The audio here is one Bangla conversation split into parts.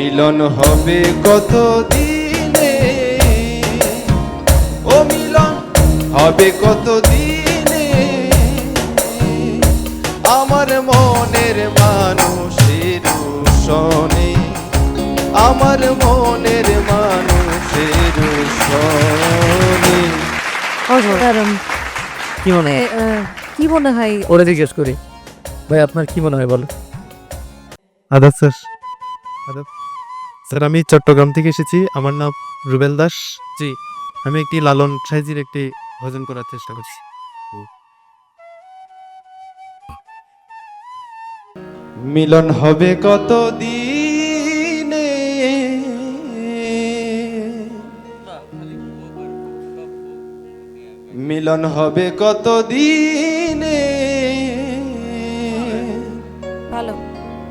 মিলন হবে কত দিনে ও মিলন হবে কত দিনে আমার মনের মানুষের শোনে আমার মনের মানুষের শোনে কি মনে হয়? কি মনে হয়? ওরা জিজ্ঞেস করি। ভাই আপনার কি মনে হয় বলো? আদাব স্যার। স্যার আমি চট্টগ্রাম থেকে এসেছি। আমার নাম রুবেল দাস। জি। আমি একটি লালন সাইজির একটি ভজন করার চেষ্টা করছি। মিলন হবে কত দিনে মিলন হবে কত দিনে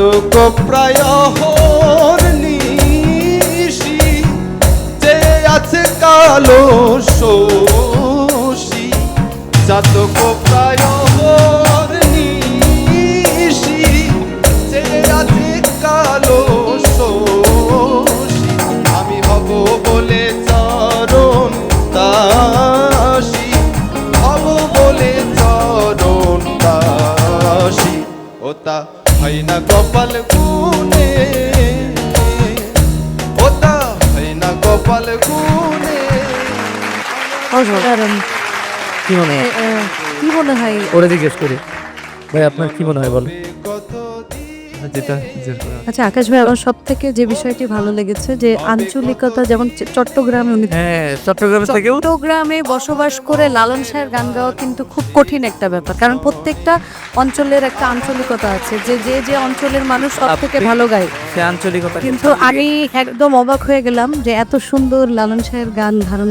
চাতক প্রায় নিশি, যে আছে কালো শোষী চাতক প্রায় নিশি, যে আছে কালো শোষী আমি হব বলে চরণ দাসী, হব বলে চরণ দাসী। ওতা হয় না ওতা হয় না কপাল গুনে কি মনে হয়? কি মনে হয়? ওরা জিজ্ঞেস করি। ভাই আপনার কি মনে হয় বলো? কত যেটা আচ্ছা আকাশ ভাই আমার সব থেকে যে বিষয়টি ভালো লেগেছে যে আঞ্চলিকতা যেমন চট্টগ্রামে উনি হ্যাঁ চট্টগ্রাম থেকেও চট্টগ্রামে বসবাস করে লালন শাহের গান গাওয়া কিন্তু খুব কঠিন একটা ব্যাপার কারণ প্রত্যেকটা অঞ্চলের একটা আঞ্চলিকতা আছে। যে যে যে অঞ্চলের মানুষ সব থেকে ভালো গায়। সে আঞ্চলিকতা কিন্তু আমি একদম অবাক হয়ে গেলাম যে এত সুন্দর লালন শাহের গান ধারণ